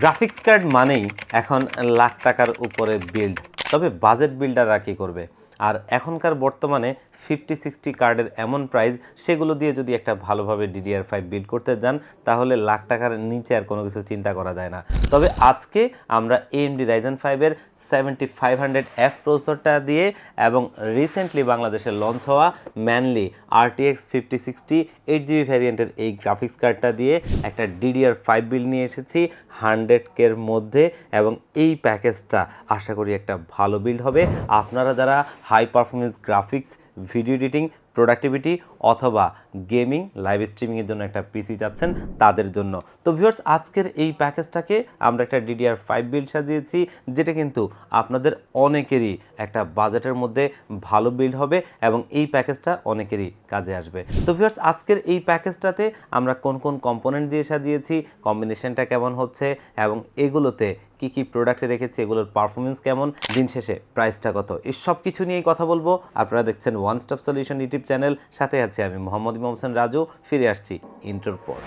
Graphics card মানেই এখন লাখ টাকার উপরে বিল্ড তবে বাজেট বিল্ডাররা কী করবে? আর এখনকার বর্তমানে ফিফটি, সিক্সটি কার্ডের এমন প্রাইস সেগুলো দিয়ে যদি একটা ভালোভাবে ডিডিআর ফাইভ বিল্ড করতে যান, তাহলে লাখ টাকার নিচে আর কোনো কিছু চিন্তা করা যায় না। তবে আজকে আমরা এএমডি রাইজেন ফাইভের সেভেন্টি ফাইভ হান্ড্রেড এফ প্রসেসরটা দিয়ে এবং রিসেন্টলি বাংলাদেশে লঞ্চ হওয়া Manli RTX fifty sixty eight GB ভ্যারিয়েন্টের এই গ্রাফিক্স কার্ডটা দিয়ে একটা ডিডিআর ফাইভ বিল নিয়ে এসেছি হান্ড্রেড কের মধ্যে এবং এই প্যাকেজটা আশা করি একটা ভালো বিল্ড হবে। আপনারা যারা high performance graphics video editing productivity অথবা গেমিং লাইভ স্ট্রিমিংয়ের জন্য একটা পিসি চাচ্ছেন তাদের জন্য। তো ভিউয়ার্স আজকের এই প্যাকেজটাকে আমরা একটা ডিডিআর ফাইভ বিল্ড সাজিয়েছি, যেটা কিন্তু আপনাদের অনেকেরই একটা বাজেটের মধ্যে ভালো বিল্ড হবে এবং এই প্যাকেজটা অনেকেরই কাজে আসবে। তো ভিউয়ার্স আজকের এই প্যাকেজটাতে আমরা কোন কোন কম্পোনেন্ট দিয়ে সাজিয়েছি কম্বিনেশনটা কেমন হচ্ছে এবং এগুলোতে কি কি প্রোডাক্টে রেখেছি, এগুলোর পারফরমেন্স কেমন, দিন শেষে প্রাইসটা কত, এই সব কিছু নিয়েই কথা বলব। আপনারা দেখছেন one stop solution YouTube channel, সাথে আছি আমি মোহাম্মদ ইমাম হোসেন রাজু ফিরে আসছি ইন্টার পর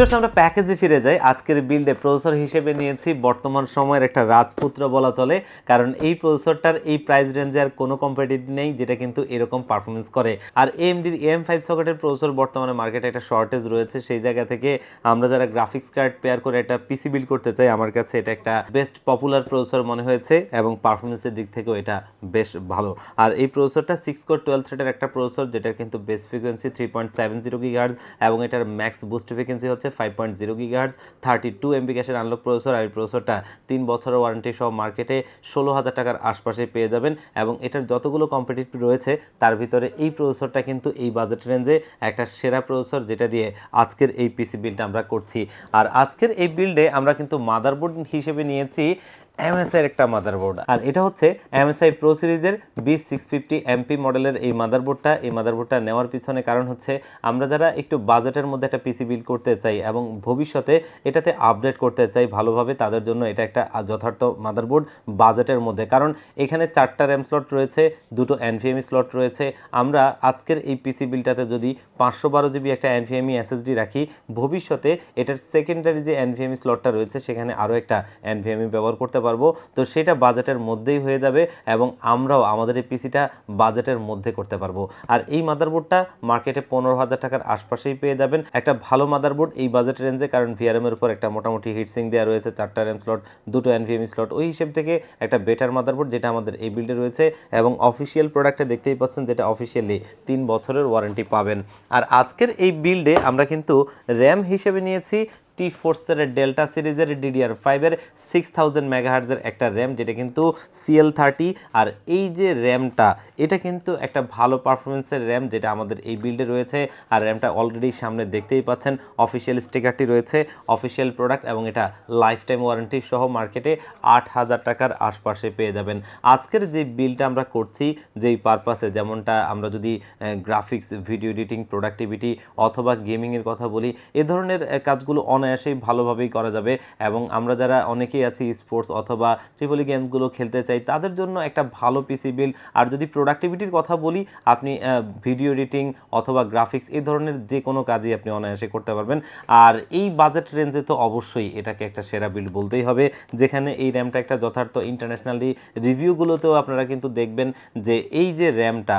ভিউয়ার্স, আমরা প্যাকেজে ফিরে যাই। আজকের বিল্ডে প্রসেসর হিসেবে নিয়েছি। বর্তমান সময়ের একটা রাজপুত্র বলা চলে। কারণ এই প্রসেসরটার এই প্রাইস রেঞ্জে আর কোনো কম্পিটিটিভ নেই, যেটা কিন্তু এরকম পারফরমেন্স করে। আর এমডির এম ফাইভ সকেটের প্রসেসর বর্তমানে মার্কেটে একটা শর্টেজ রয়েছে। সেই জায়গা থেকে আমরা যারা গ্রাফিক্স কার্ড পেয়ার করে একটা পিসি বিল্ড করতে চাই, আমার কাছে এটা একটা বেস্ট পপুলার প্রসেসর মনে হয়েছে এবং পারফরমেন্সের দিক থেকেও এটা বেশ ভালো। আর এই প্রসেসরটা সিক্স কোর টুয়েলভ থ্রেডের একটা প্রসেসর যেটা কিন্তু best frequency three point seven zero gigahertz এবং এটার ম্যাক্স বুস্ট ফ্রিকোয়েন্সি হচ্ছে five point zero gigahertz thirty two MB ক্যাশের আনলক প্রসেসর আর এই প্রসেসরটা তিন বছরের ওয়ারেন্টি সহ মার্কেটে ষোলো হাজার টাকার আশপাশে পেয়ে যাবেন এবং এটার যতগুলো কম্পিটিভ রয়েছে, তার ভিতরে এই প্রসেসরটা কিন্তু এই বাজেট রেঞ্জে একটা সেরা প্রসেসর যেটা দিয়ে আজকের এই পিসি বিলটা আমরা করছি। আর আজকের এই বিল্ডে আমরা কিন্তু মাদারবোর্ড হিসেবে নিয়েছি এমএসআই একটা মাদারবোর্ড আর এটা হচ্ছে এমএসআই প্রো সিরিজের B six fifty M P মডেলের এই মাদারবোর্ডটা এই মাদারবোর্ডটা নেওয়ার পিছনে কারণ হচ্ছে আমরা যারা একটু বাজেটের মধ্যে একটা পিসি বিল্ড করতে চাই এবং ভবিষ্যতে এটাতে আপডেট করতে চাই ভালোভাবে, তাদের জন্য এটা একটা যথার্থ মাদারবোর্ড বাজেটের মধ্যে। কারণ এখানে চারটা র্যাম স্লট রয়েছে, দুটো এনভিএমই স্লট রয়েছে। আমরা আজকের এই পিসি বিলটাতে যদি পাঁচশো বারো জিবি একটা এনভিএমই এসএসডি রাখি, ভবিষ্যতে এটার সেকেন্ডারি যে এনভিএমই স্লটটা রয়েছে, সেখানে আরও একটা এনভিএমই ব্যবহার করতে পারব। তো সেটা বাজেটের মধ্যেই হয়ে যাবে এবং আমরাও আমাদের এই পিসিটা বাজেটের মধ্যে করতে পারব। আর এই মাদারবোর্ডটা মার্কেটে পনেরো হাজার টাকার আশপাশেই পেয়ে যাবেন। একটা ভালো মাদারবোর্ড এই বাজেট রেঞ্জে কারণ ভিআরএম এর উপর একটা মোটামুটি হিটসিং দেওয়া রয়েছে, চারটা র্যাম স্লট দুটো এনভিএম স্লট ওই হিসেব থেকে একটা বেটার মাদারবোর্ড যেটা আমাদের এই বিল্ডে রয়েছে এবং অফিসিয়াল প্রোডাক্টে দেখতেই পাচ্ছেন যেটা অফিসিয়ালি তিন বছরের ওয়ারেন্টি পাবেন। আর আজকের এই বিল্ডে আমরা কিন্তু র্যাম হিসেবে নিয়েছি টি ফোর্সের ডেল্টা সিরিজের ডিডিআর ফাইভের সিক্স থাউজেন্ড মেগাহার্জের একটা র্যাম যেটা কিন্তু সিএল থার্টি আর এই যে র্যামটা এটা কিন্তু একটা ভালো পারফরমেন্সের র্যাম যেটা আমাদের এই বিল্ডে রয়েছে। আর র্যামটা অলরেডি সামনে দেখতেই পাচ্ছেন অফিসিয়াল স্টিকারটি রয়েছে অফিসিয়াল প্রোডাক্ট এবং এটা লাইফ টাইম ওয়ারেন্টি সহ মার্কেটে আট হাজার টাকার আশপাশে পেয়ে যাবেন। আজকের যে বিলটা আমরা করছি, যেই পারপাসে যেমনটা আমরা যদি গ্রাফিক্স ভিডিও এডিটিং প্রোডাক্টিভিটি অথবা গেমিংয়ের কথা বলি, এ ধরনের কাজগুলো অনায়াসেই ভালোভাবেই করা যাবে এবং আমরা যারা অনেকেই আছি স্পোর্টস অথবা ট্রিপলি গেমসগুলো খেলতে চাই, তাদের জন্য একটা ভালো পিসি বিল আর যদি প্রোডাক্টিভিটির কথা বলি, আপনি ভিডিও এডিটিং অথবা গ্রাফিক্স এই ধরনের যে কোনো কাজই আপনি অনায়াসে করতে পারবেন। আর এই বাজেট রেঞ্জে তো অবশ্যই এটাকে একটা সেরা বিল্ড বলতেই হবে, যেখানে এই র্যামটা একটা যথার্থ ইন্টারন্যাশনালি রিভিউগুলোতেও আপনারা কিন্তু দেখবেন যে এই যে র্যামটা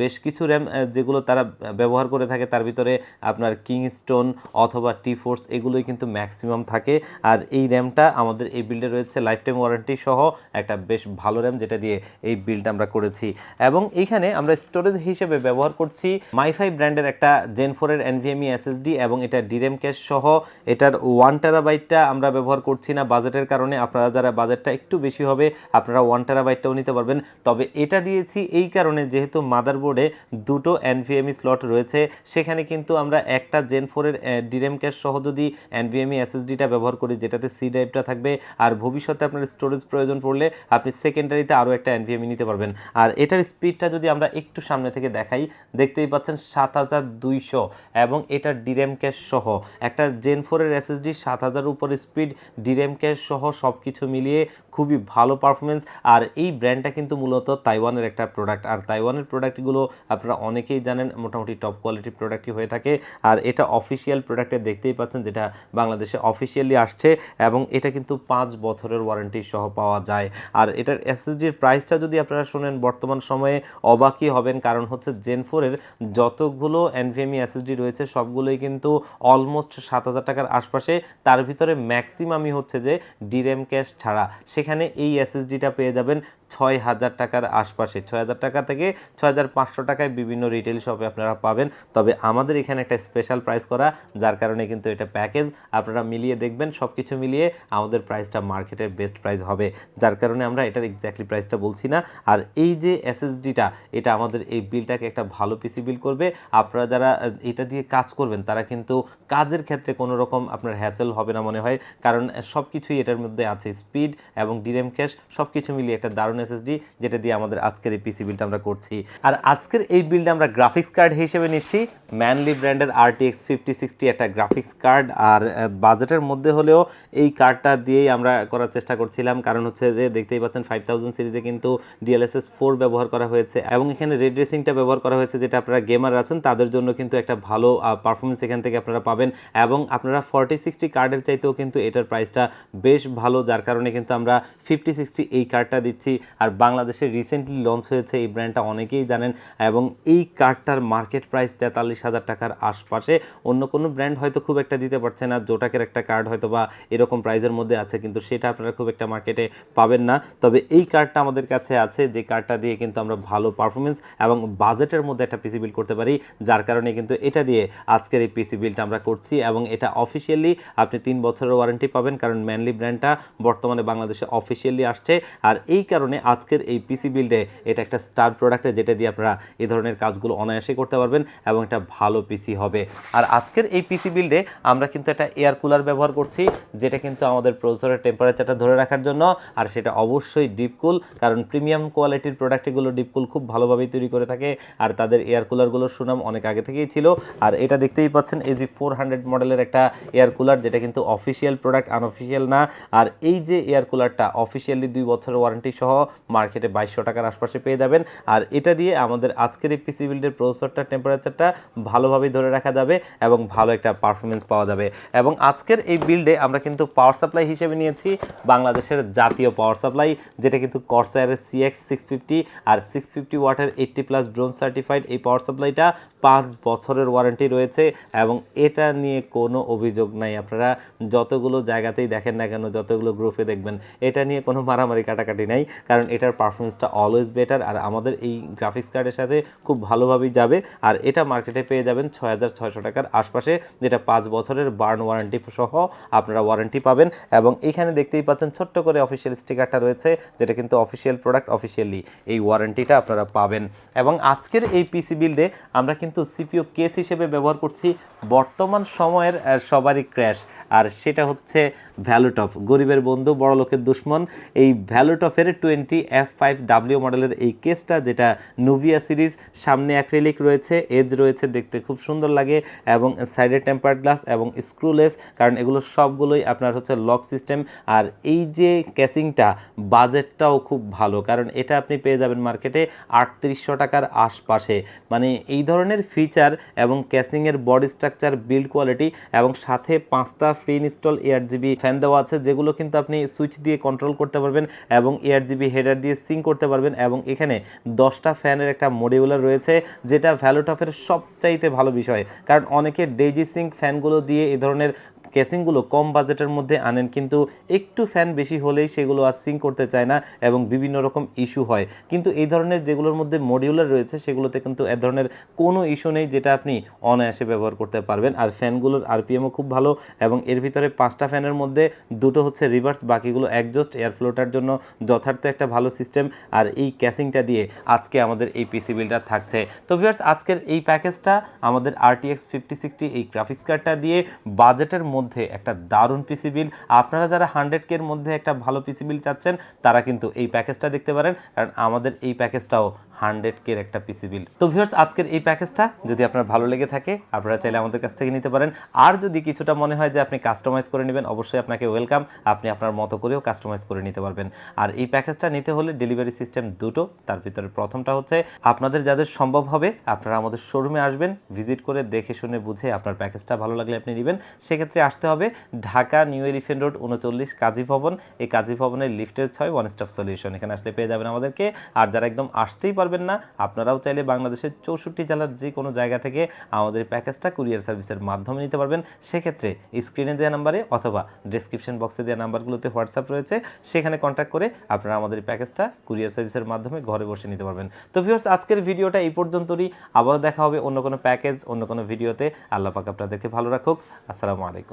বেশ কিছু র্যাম যেগুলো তারা ব্যবহার করে থাকে, তার ভিতরে আপনার কিংস্টোন অথবা টি ফোর্স এগুলোই কিন্তু ম্যাক্সিমাম থাকে। আর এই র্যামটা আমাদের এই বিল্ডে রয়েছে লাইফ টাইম ওয়ারেন্টি সহ একটা বেশ ভালো র্যাম যেটা দিয়ে এই বিল্ড আমরা করেছি। এবং এইখানে আমরা স্টোরেজ হিসেবে ব্যবহার করছি মাইফাই ব্র্যান্ডের একটা জেন ফোরের এনভিএমই এসএসডি এবং এটা ডিরেম ক্যাশ সহ। এটার ওয়ান টেরাবাইটটা আমরা ব্যবহার করছি না বাজেটের কারণে। আপনারা যারা বাজেটটা একটু বেশি হবে, আপনারা ওয়ান টেরাবাইটটাও নিতে পারবেন। তবে এটা দিয়েছি এই কারণে যেহেতু মাদারবোর্ডে দুটো এনভিএমই স্লট রয়েছে, সেখানে কিন্তু আমরা একটা জেন ফোরের ডিরেম ক্যাশ সহ যদি এনভিএমই এসএসডিটা ব্যবহার করি, যেটাতে সি ড্রাইভটা থাকবে। আর ভবিষ্যতে আপনার স্টোরেজ প্রয়োজন পড়লে আপনি সেকেন্ডারিতে আরও একটা এনভিএমই নিতে পারবেন। আর এটার স্পিডটা যদি আমরা একটু সামনে থেকে দেখাই, দেখতেই পাচ্ছেন সাত হাজার দুইশো এবং এটার ডিরেম ক্যাশ সহ। একটা জেন ফোরের এসএসডি, সাত হাজার উপরে স্পিড ডিরেম ক্যাশ সহ সব কিছু মিলিয়ে খুবই ভালো পারফরমেন্স আর এই ব্র্যান্ডটা কিন্তু মূলত তাইওয়ানের একটা প্রোডাক্ট। আর তাইওয়ানের প্রোডাক্টগুলো আপনারা অনেকেই জানেন, মোটামুটি টপ কোয়ালিটির প্রোডাক্টই হয়ে থাকে। আর এটা অফিসিয়াল প্রোডাক্টে দেখতেই পাচ্ছেন, যেটা বাংলাদেশে অফিসিয়ালি আসছে এবং এটা কিন্তু পাঁচ বছরের ওয়ারেন্টি সহ পাওয়া যায়। আর এটার এসএসডির প্রাইসটা যদি আপনারা শোনেন, বর্তমান সময়ে অবাকই হবেন। কারণ হচ্ছে জেন ফোরের যতগুলো এনভিএমই এসএসডি রয়েছে, সবগুলোই কিন্তু অলমোস্ট সাত হাজার টাকার আশপাশে। তার ভিতরে ম্যাক্সিমামই হচ্ছে যে ডিরেম ক্যাশ ছাড়া। সেখানে এই এসএসডিটা পেয়ে যাবেন ছয় হাজার টাকার আশপাশে। ছয় হাজার টাকা থেকে ছয় হাজার পাঁচশো টাকায় বিভিন্ন রিটেল শপে আপনারা পাবেন। তবে আমাদের এখানে একটা স্পেশাল প্রাইস করা, যার কারণে কিন্তু এটা প্যাকেজ আপনারা মিলিয়ে দেখবেন সব কিছু মিলিয়ে আমাদের প্রাইসটা মার্কেটের বেস্ট প্রাইস হবে। যার কারণে আমরা এটার এক্স্যাক্টলি প্রাইসটা বলছি না। আর এই যে এসএসডিটা এটা আমাদের এই বিলটাকে একটা ভালো পিসি বিল করবে। আপনারা যারা এটা দিয়ে কাজ করবেন, তারা কিন্তু কাজের ক্ষেত্রে কোনো রকম আপনার হ্যাসেল হবে না মনে হয়। কারণ সব কিছুই এটার মধ্যে আছে। স্পিড এবং ডিরেম ক্যাশ সব কিছু মিলিয়ে একটা দারুণ এসএসডি যেটা দিয়ে আমাদের আজকের এই পিসি বিলটা আমরা করছি। আর আজকের এই বিলটা আমরা গ্রাফিক্স কার্ড হিসেবে নিচ্ছি। ম্যানলি ব্র্যান্ডের আরটিএক্স ফিফটি সিক্সটি একটা গ্রাফিক্স কার্ড আর বাজেটের মধ্যে হলেও এই কার্ডটা দিয়েই আমরা করার চেষ্টা করছিলাম। কারণ হচ্ছে যে দেখতেই পাচ্ছেন ফাইভ থাউজেন্ড সিরিজে কিন্তু ডিএলএসএস ফোর ব্যবহার করা হয়েছে। এবং এখানে রেড রেসিংটা ব্যবহার করা হয়েছে যেটা আপনারা গেমার আছেন, তাদের জন্য কিন্তু একটা ভালো পারফরমেন্স এখান থেকে আপনারা পাবেন। এবং আপনারা ফর্টি সিক্সটি কার্ডের চাইতেও কিন্তু এটার প্রাইসটা বেশ ভালো। যার কারণে কিন্তু আমরা ফিফটি সিক্সটি এই কার্ডটা দিচ্ছি। আর বাংলাদেশে রিসেন্টলি লঞ্চ হয়েছে এই ব্র্যান্ডটা অনেকেই জানেন এবং এই কার্ডটার মার্কেট প্রাইস তেতাল্লিশ হাজার টাকার আশপাশে অন্য কোনো ব্র্যান্ড হয়তো খুব একটা দিতে পারছে না জোটাকের একটা কার্ড হয়তো বা এরকম প্রাইসের মধ্যে আছে, কিন্তু সেটা আপনারা খুব একটা মার্কেটে পাবেন না। তবে এই কার্ডটা আমাদের কাছে আছে, যে কার্ডটা দিয়ে কিন্তু আমরা ভালো পারফরমেন্স এবং বাজেটের মধ্যে একটা পিসি বিল করতে পারি, যার কারণে কিন্তু এটা দিয়ে আজকের এই পিসি বিলটা আমরা করছি এবং এটা অফিসিয়ালি আপনি তিন বছরের ওয়ারেন্টি পাবেন, কারণ ম্যানলি ব্র্যান্ডটা বর্তমানে বাংলাদেশে অফিসিয়ালি আসছে। আর এই কারণে আজকের এই পিসি বিল্ডে এটা একটা স্টার প্রোডাক্টে যেটা দিয়ে আপনারা এই ধরনের কাজগুলো অনায়াসে করতে পারবেন এবং একটা ভালো পিসি হবে। আর আজকের এই পিসি বিল্ডে আমরা কিন্তু একটা এয়ার কুলার ব্যবহার করছি, যেটা কিন্তু আমাদের প্রসেসরের টেম্পারেচারটা ধরে রাখার জন্য, আর সেটা অবশ্যই ডিপকুল কারণ প্রিমিয়াম কোয়ালিটির প্রোডাক্ট এগুলো ডিপ খুব ভালোভাবেই তৈরি করে থাকে, আর তাদের এয়ার কুলারগুলোর সুনাম অনেক আগে থেকেই ছিল। আর এটা দেখতেই পাচ্ছেন, এই যে ফোর হান্ড্রেড মডেলের একটা এয়ার কুলার যেটা কিন্তু অফিসিয়াল প্রোডাক্ট আনঅফিসিয়াল না। আর এই যে এয়ার কুলারটা অফিসিয়ালি দুই বছরের ওয়ারেন্টি সহ মার্কেটে বাইশশো টাকার আশপাশে পেয়ে যাবেন। আর এটা দিয়ে আমাদের আজকের এই পিসি বিল্ডের প্রসেসরটা, টেম্পারেচারটা ভালোভাবেই ধরে রাখা যাবে এবং ভালো একটা পারফরমেন্স পাওয়া যাবে। এবং আজকের এই বিল্ডে আমরা কিন্তু পাওয়ার সাপ্লাই হিসেবে নিয়েছি বাংলাদেশের জাতীয় পাওয়ার সাপ্লাই, যেটা কিন্তু কর্সায়ারের সিএক্স সিক্স ফিফটি আর সিক্স ফিফটি ওয়াটের এইট্টি প্লাস ব্রোঞ্জ সার্টিফাইড এই পাওয়ার সাপ্লাইটা পাঁচ বছরের ওয়ারেন্টি রয়েছে এবং এটা নিয়ে কোনো অভিযোগ নাই। আপনারা যতগুলো জায়গাতেই দেখেন না কেন, যতগুলো গ্রুপে দেখবেন, এটা নিয়ে কোনো মারামারি কাটাকাটি নাই। কারণ এটার পারফরমেন্সটা অলওয়েজ বেটার আর আমাদের এই গ্রাফিক্স কার্ডের সাথে খুব ভালোভাবেই যাবে। আর এটা মার্কেটে পেয়ে যাবেন ছয় হাজার ছয়শো টাকার আশপাশে, যেটা পাঁচ বছরের বার্ন ওয়ারেন্টি সহ আপনারা ওয়ারেন্টি পাবেন। এবং এখানে দেখতেই পাচ্ছেন ছোট্ট করে অফিসিয়াল স্টিকারটা রয়েছে, যেটা কিন্তু অফিসিয়াল প্রোডাক্ট অফিসিয়ালি এই ওয়ারেন্টিটা আপনারা পাবেন। এবং আজকের এই পিসি বিল্ডে আমরা কিন্তু সিপিও কেস হিসেবে ব্যবহার করছি। বর্তমান সময়ের সবারই ক্র্যাশ আর সেটা হচ্ছে ভ্যালুটপ গরিবের বন্ধু, বড় লোকের দুশ্মন। এই ভ্যালুটপের টোয়েন্টি এফ ফাইভ ডাব্লিউ মডেলের এই কেসটা যেটা নুভিয়া সিরিজ সামনে অ্যাক্রিলিক রয়েছে এজ রয়েছে, দেখতে খুব সুন্দর লাগে, এবং সাইডে টেম্পার্ড গ্লাস এবং স্ক্রুলেস কারণ এগুলো সবগুলোই আপনার হচ্ছে লক সিস্টেম আর এই যে ক্যাসিংটা বাজেটটাও খুব ভালো, কারণ এটা আপনি পেয়ে যাবেন মার্কেটে আটত্রিশশো টাকার আশপাশে। মানে এই ধরনের ফিচার এবং ক্যাসিংয়ের বডি স্ট্রাকচার বিল্ড কোয়ালিটি এবং সাথে পাঁচটা free install air G B fan দেওয়া আছে, যেগুলো কিন্তু আপনি সুইচ দিয়ে কন্ট্রোল করতে পারবেন এবং এয়ার জিবি হেডার দিয়ে সিং করতে পারবেন এবং এখানে দশটা ফ্যানের একটা মডিউলার রয়েছে, যেটা ভ্যালোটফের সবচাইতে ভালো বিষয়। কারণ অনেকে ডেজি সিং ফ্যানগুলো দিয়ে এ ধরনের কেসিংগুলো কম বাজেটের মধ্যে আনেন, কিন্তু একটু ফ্যান বেশি হলেই সেগুলো আর সিং করতে চায় না এবং বিভিন্ন রকম ইস্যু হয়। কিন্তু এই ধরনের যেগুলোর মধ্যে মডিউলার রয়েছে, সেগুলোতে কিন্তু এ ধরনের কোনো ইস্যু নেই যেটা আপনি অনায়াসে ব্যবহার করতে পারবেন। আর ফ্যানগুলোর আরপিএমও খুব ভালো এবং এর ভিতরে পাঁচটা ফ্যানের মধ্যে দুটো হচ্ছে রিভার্স বাকিগুলো একজস্ট এয়ার ফ্লোটার জন্য যথার্থ একটা ভালো সিস্টেম আর এই ক্যাসিংটা দিয়ে আজকে আমাদের এই পিসি বিলটা থাকছে। তো ভিউয়ার্স আজকের এই প্যাকেজটা আমাদের আরটিএক্স ফিফটি সিক্সটি এই গ্রাফিক্স কার্ডটা দিয়ে বাজেটের মধ্যে মধ্যে একটা দারুণ পিসি বিল আপনারা যারা হান্ড্রেড কে এর মধ্যে একটা ভালো পিসি বিল চাচ্ছেন, তারা কিন্তু এই প্যাকেজটা দেখতে পারেন। কারণ আমাদের এই প্যাকেজটাও হান্ড্রেড কের একটা পিসি বিল তো ভিউয়ার্স আজকের এই প্যাকেজটা যদি আপনার ভালো লেগে থাকে, আপনারা চাইলে আমাদের কাছ থেকে নিতে পারেন। আর যদি কিছুটা মনে হয় যে আপনি কাস্টমাইজ করে নেবেন, অবশ্যই আপনাকে ওয়েলকাম আপনি আপনার মতো করেও কাস্টমাইজ করে নিতে পারবেন। আর এই প্যাকেজটা নিতে হলে ডেলিভারি সিস্টেম দুটো। তার ভিতরে প্রথমটা হচ্ছে, আপনাদের যাদের সম্ভব হবে, আপনারা আমাদের শোরুমে আসবেন ভিজিট করে দেখে শুনে বুঝে আপনার প্যাকেজটা ভালো লাগলে আপনি নেবেন। সেক্ষেত্রে আসতে হবে ঢাকা নিউ এলিফেন্ট রোড উনচল্লিশ কাজী ভবন। এই কাজী ভবনের লিফটের ছয় ওয়ান স্টপ সলিউশন এখানে আসলে পেয়ে যাবেন আমাদেরকে। আর যারা একদম আসতেই পারবেন না। আপনারাও চাইলে বাংলাদেশের চৌষট্টি জেলার যে কোনো জায়গা থেকে আমাদের প্যাকেজটা কুরিয়ার সার্ভিসের মাধ্যমে নিতে পারবেন। সেক্ষেত্রে স্ক্রিনে দেওয়া নাম্বারে অথবা ডিসক্রিপশন বক্সে দেওয়া নাম্বারগুলোতে হোয়াটসঅ্যাপ রয়েছে। সেখানে কন্ট্যাক্ট করে আপনারা আমাদের প্যাকেজটা কুরিয়ার সার্ভিসের মাধ্যমে ঘরে বসে নিতে পারবেন। তো ভিউয়ার্স আজকের ভিডিওটা এই পর্যন্তই আবারও দেখা হবে অন্য কোনো প্যাকেজ, অন্য কোনো ভিডিওতে। আল্লাহ পাক আপনাদেরকে ভালো রাখুক। আসসালামু আলাইকুম।